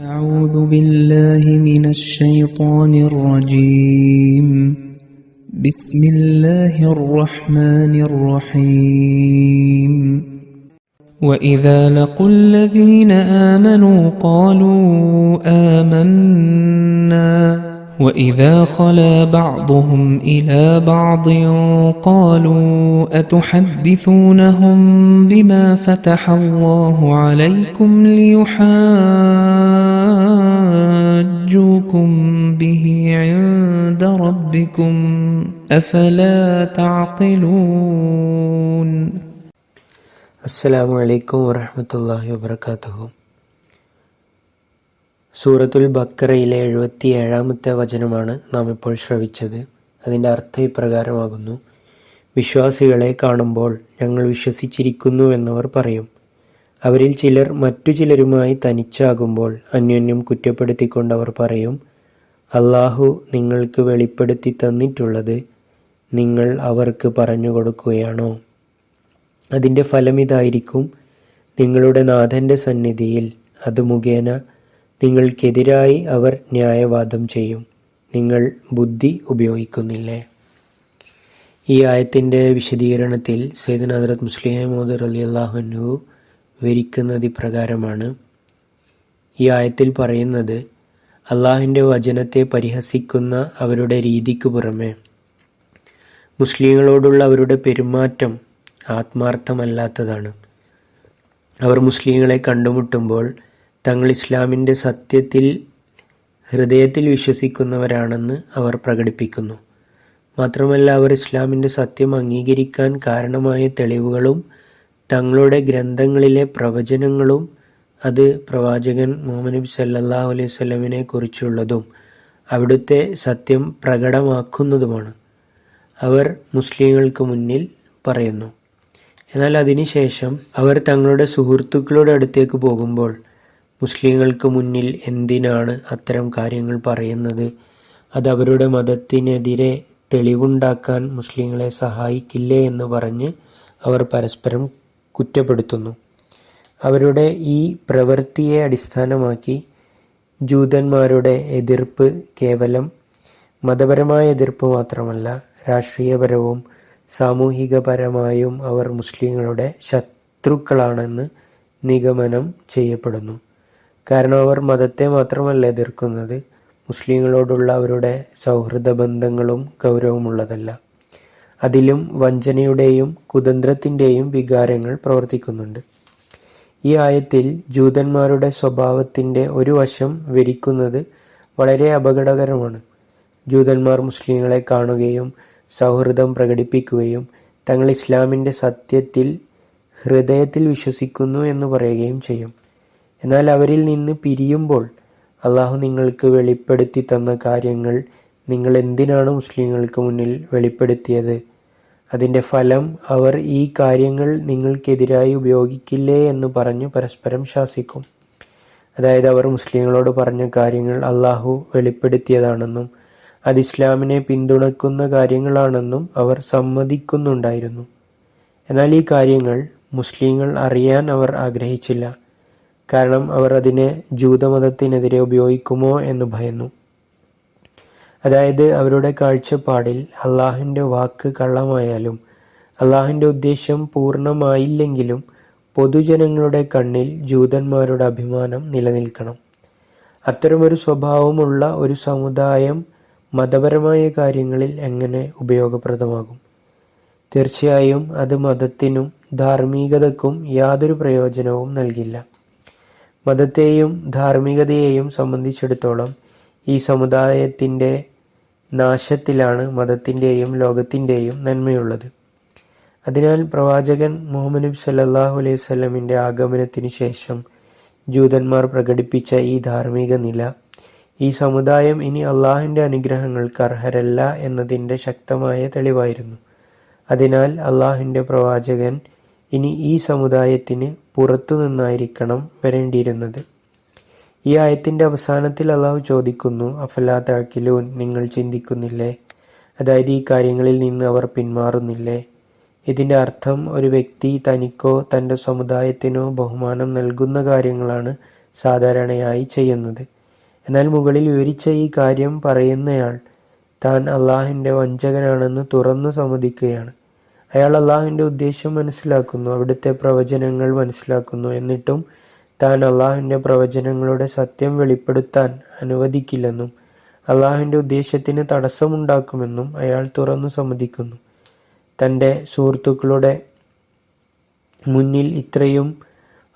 أعوذ بالله من الشيطان الرجيم. بسم الله الرحمن الرحيم. وإذا لقوا الذين آمنوا قالوا آمنا. وإذا خلا بعضهم إلى بعض قالوا أتحدثونهم بما فتح الله عليكم ليحاجوكم به عند ربكم أفلا تعقلون അസ്സലാമു അലൈക്കും വറഹമത്തല്ലാഹി വബർക്കാത്തുഹു സൂറത്തുൽ ബക്കറയിലെ എഴുപത്തി ഏഴാമത്തെ വചനമാണ് നാം ഇപ്പോൾ ശ്രവിച്ചത് അതിൻ്റെ അർത്ഥം ഇപ്രകാരമാകുന്നു വിശ്വാസികളെ കാണുമ്പോൾ ഞങ്ങൾ വിശ്വസിച്ചിരിക്കുന്നു എന്നവർ പറയും അവരിൽ ചിലർ മറ്റു ചിലരുമായി തനിച്ചാകുമ്പോൾ അന്യോന്യം കുറ്റപ്പെടുത്തിക്കൊണ്ട് അവർ പറയും അള്ളാഹു നിങ്ങൾക്ക് വെളിപ്പെടുത്തി തന്നിട്ടുള്ളത് നിങ്ങൾ അവർക്ക് പറഞ്ഞു കൊടുക്കുകയാണോ? അതിന്റെ ഫലം ഇതായിരിക്കും നിങ്ങളുടെ നാഥന്റെ സന്നിധിയിൽ. അത് മുഖേന നിങ്ങൾക്കെതിരായി അവർ ന്യായവാദം ചെയ്യും. നിങ്ങൾ ബുദ്ധി ഉപയോഗിക്കുന്നില്ലേ? ഈ ആയത്തിന്റെ വിശദീകരണത്തിൽ സൈദ് ഹജറത് മുസ്ലിം മോദർ അലി അള്ളാഹുനു വിവരിക്കുന്നത് ഇപ്രകാരമാണ് ഈ ആയത്തിൽ പറയുന്നത് അള്ളാഹിന്റെ വചനത്തെ പരിഹസിക്കുന്ന അവരുടെ രീതിക്ക് പുറമെ. മുസ്ലിങ്ങളോടുള്ള അവരുടെ പെരുമാറ്റം ആത്മാർത്ഥമല്ലാത്തതാണ്. അവർ മുസ്ലിങ്ങളെ കണ്ടുമുട്ടുമ്പോൾ തങ്ങൾ ഇസ്ലാമിന്റെ സത്യത്തിൽ ഹൃദയത്തിൽ വിശ്വസിക്കുന്നവരാണെന്ന് അവർ പ്രകടിപ്പിക്കുന്നു. മാത്രമല്ല അവർ ഇസ്ലാമിന്റെ സത്യം അംഗീകരിക്കാൻ കാരണമായ തെളിവുകളും തങ്ങളുടെ ഗ്രന്ഥങ്ങളിലെ പ്രവചനങ്ങളും അത് പ്രവാചകൻ മുഹമ്മദ് നബി സല്ലല്ലാഹു അലൈഹി സ്വലമിനെ കുറിച്ചുള്ളതും അവിടുത്തെ സത്യം പ്രകടമാക്കുന്നതുമാണ്. അവർ മുസ്ലിങ്ങൾക്ക് മുന്നിൽ പറയുന്നു. എന്നാൽ അതിനുശേഷം അവർ തങ്ങളുടെ സുഹൃത്തുക്കളുടെ അടുത്തേക്ക് പോകുമ്പോൾ മുസ്ലിങ്ങൾക്ക് മുന്നിൽ എന്തിനാണ് അത്തരം കാര്യങ്ങൾ പറയുന്നത്? അത് അവരുടെ മതത്തിനെതിരെ തെളിവുണ്ടാക്കാൻ മുസ്ലിങ്ങളെ സഹായിക്കില്ലേ എന്ന് പറഞ്ഞ് അവർ പരസ്പരം കുറ്റപ്പെടുത്തുന്നു. അവരുടെ ഈ പ്രവൃത്തിയെ അടിസ്ഥാനമാക്കി ജൂതന്മാരുടെ എതിർപ്പ് കേവലം മതപരമായ എതിർപ്പ് മാത്രമല്ല രാഷ്ട്രീയപരവും സാമൂഹികപരമായും അവർ മുസ്ലിങ്ങളുടെ ശത്രുക്കളാണെന്ന് നിഗമനം ചെയ്യപ്പെടുന്നു. കാരണം അവർ മതത്തെ മാത്രമല്ല എതിർക്കുന്നത് മുസ്ലിങ്ങളോടുള്ള അവരുടെ സൗഹൃദ ബന്ധങ്ങളും ഗൗരവമുള്ളതല്ല. അതിലും വഞ്ചനയുടെയും കുതന്ത്രത്തിന്റെയും വികാരങ്ങൾ പ്രവർത്തിക്കുന്നുണ്ട്. ഈ ആയത്തിൽ ജൂതന്മാരുടെ സ്വഭാവത്തിന്റെ ഒരു വശം വിരിക്കുന്നത് വളരെ അപകടകരമാണ്. ജൂതന്മാർ മുസ്ലിങ്ങളെ കാണുകയും സൗഹൃദം പ്രകടിപ്പിക്കുകയും തങ്ങൾ ഇസ്ലാമിന്റെ സത്യത്തിൽ ഹൃദയത്തിൽ വിശ്വസിക്കുന്നു എന്ന് പറയുകയും ചെയ്യും. എന്നാൽ അവരിൽ നിന്ന് പിരിയുമ്പോൾ അള്ളാഹു നിങ്ങൾക്ക് വെളിപ്പെടുത്തി തന്ന കാര്യങ്ങൾ നിങ്ങൾ എന്തിനാണ് മുസ്ലിങ്ങൾക്ക് മുന്നിൽ വെളിപ്പെടുത്തിയത്? അതിന്റെ ഫലം അവർ ഈ കാര്യങ്ങൾ നിങ്ങൾക്കെതിരായി ഉപയോഗിക്കില്ലേ എന്ന് പറഞ്ഞു പരസ്പരം ശാസിക്കും. അതായത് അവർ മുസ്ലിങ്ങളോട് പറഞ്ഞ കാര്യങ്ങൾ അള്ളാഹു വെളിപ്പെടുത്തിയതാണെന്നും അത് ഇസ്ലാമിനെ പിന്തുണക്കുന്ന കാര്യങ്ങളാണെന്നും അവർ സമ്മതിക്കുന്നുണ്ടായിരുന്നു. എന്നാൽ ഈ കാര്യങ്ങൾ മുസ്ലിങ്ങൾ അറിയാൻ അവർ ആഗ്രഹിച്ചില്ല. കാരണം അവർ അതിനെ ജൂതമതത്തിനെതിരെ ഉപയോഗിക്കുമോ എന്ന് ഭയന്നു. അതായത് അവരുടെ കാഴ്ചപ്പാടിൽ അള്ളാഹിന്റെ വാക്ക് കള്ളമായാലും അള്ളാഹിന്റെ ഉദ്ദേശം പൂർണമായില്ലെങ്കിലും പൊതുജനങ്ങളുടെ കണ്ണിൽ ജൂതന്മാരുടെ അഭിമാനം നിലനിൽക്കണം. അത്തരമൊരു സ്വഭാവമുള്ള ഒരു സമുദായം മതപരമായ കാര്യങ്ങളിൽ എങ്ങനെ ഉപയോഗപ്രദമാകും? തീർച്ചയായും അത് മതത്തിനും ധാർമ്മികതക്കും യാതൊരു പ്രയോജനവും നൽകില്ല. മതത്തെയും ധാർമ്മികതയെയും സംബന്ധിച്ചിടത്തോളം ഈ സമുദായത്തിന്റെ നാശത്തിലാണ് മതത്തിന്റെയും ലോകത്തിന്റെയും നന്മയുള്ളത്. അതിനാൽ പ്രവാചകൻ മുഹമ്മദ് നബി സല്ലല്ലാഹു അലൈഹി സ്വലമിന്റെ ആഗമനത്തിനു ശേഷം ജൂതന്മാർ പ്രകടിപ്പിച്ച ഈ ധാർമ്മിക നില ഈ സമുദായം ഇനി അള്ളാഹിന്റെ അനുഗ്രഹങ്ങൾക്ക് അർഹരല്ല എന്നതിന്റെ ശക്തമായ തെളിവായിരുന്നു. അതിനാൽ അള്ളാഹിന്റെ പ്രവാചകൻ ഇനി ഈ സമുദായത്തിന് പുറത്തു നിന്നായിരിക്കണം വരേണ്ടിയിരുന്നത്. ഈ ആയത്തിന്റെ അവസാനത്തിൽ അള്ളാഹു ചോദിക്കുന്നു അഫലാ താക്കിലൂൻ നിങ്ങൾ ചിന്തിക്കുന്നില്ലേ? അതായത് ഈ കാര്യങ്ങളിൽ നിന്ന് അവർ പിന്മാറുന്നില്ലേ? ഇതിന്റെ അർത്ഥം ഒരു വ്യക്തി തനിക്കോ തന്റെ സമുദായത്തിനോ ബഹുമാനം നൽകുന്ന കാര്യങ്ങളാണ് സാധാരണയായി ചെയ്യുന്നത്. എന്നാൽ മുകളിൽ വിവരിച്ച ഈ കാര്യം പറയുന്നയാൾ താൻ അള്ളാഹുവിന്റെ വഞ്ചകനാണെന്ന് തുറന്നു സമ്മതിക്കുകയാണ്. അയാൾ അള്ളാഹുവിന്റെ ഉദ്ദേശം മനസ്സിലാക്കുന്നു അവിടുത്തെ പ്രവചനങ്ങൾ മനസ്സിലാക്കുന്നു എന്നിട്ടും താൻ അള്ളാഹുവിന്റെ പ്രവചനങ്ങളുടെ സത്യം വെളിപ്പെടുത്താൻ അനുവദിക്കില്ലെന്നും അള്ളാഹുവിന്റെ ഉദ്ദേശ്യത്തിന് തടസ്സമുണ്ടാക്കുമെന്നും അയാൾ തുറന്നു സമ്മതിക്കുന്നു. തന്റെ സുഹൃത്തുക്കളുടെ മുന്നിൽ ഇത്രയും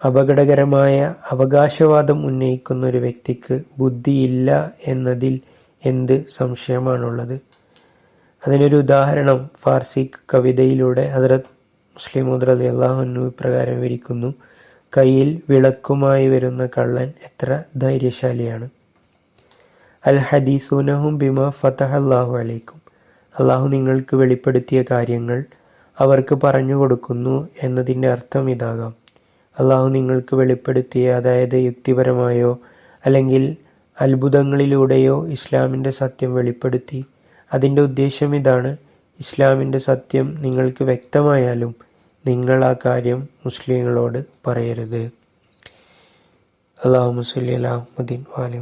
അപകടകരമായ അവകാശവാദം ഉന്നയിക്കുന്ന ഒരു വ്യക്തിക്ക് ബുദ്ധിയില്ല എന്നതിൽ എന്ത് സംശയമാണുള്ളത്? അതിനൊരു ഉദാഹരണം ഫാർസി കവിതയിലൂടെ ഹജറത് മുസ്ലിം റലി അള്ളാഹു ഇപ്രകാരം വിരിക്കുന്നു കയ്യിൽ വിളക്കുമായി വരുന്ന കള്ളൻ എത്ര ധൈര്യശാലിയാണ്. അൽ ഹദീസൂനഹും ബിമ ഫതഹ അള്ളാഹു അലൈക്കും. അള്ളാഹു നിങ്ങൾക്ക് വെളിപ്പെടുത്തിയ കാര്യങ്ങൾ അവർക്ക് പറഞ്ഞു കൊടുക്കുന്നു എന്നതിന്റെ അർത്ഥം ഇതാകാം. അള്ളാഹു നിങ്ങൾക്ക് വെളിപ്പെടുത്തിയ അതായത് യുക്തിപരമായോ അല്ലെങ്കിൽ അത്ഭുതങ്ങളിലൂടെയോ ഇസ്ലാമിന്റെ സത്യം വെളിപ്പെടുത്തി. അതിന്റെ ഉദ്ദേശം ഇതാണ്. ഇസ്ലാമിന്റെ സത്യം നിങ്ങൾക്ക് വ്യക്തമായാലും നിങ്ങൾ ആ കാര്യം മുസ്ലിങ്ങളോട് പറയരുത്. അള്ളാഹു മുസ്ലി അലാഹുദ്ദീൻ വാലി